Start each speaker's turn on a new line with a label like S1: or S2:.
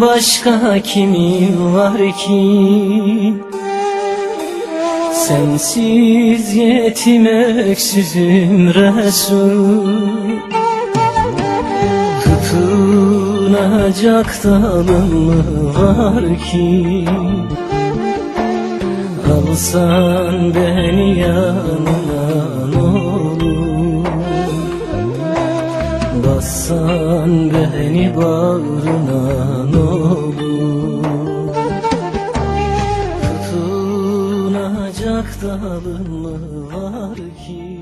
S1: başka kimi var ki? Sensiz yetim öksüzüm Resul. Tutunacak dalım mı var ki? Alsan beni yanına Bassan beni bağrına ne olur? Tutunacak dalım mı var ki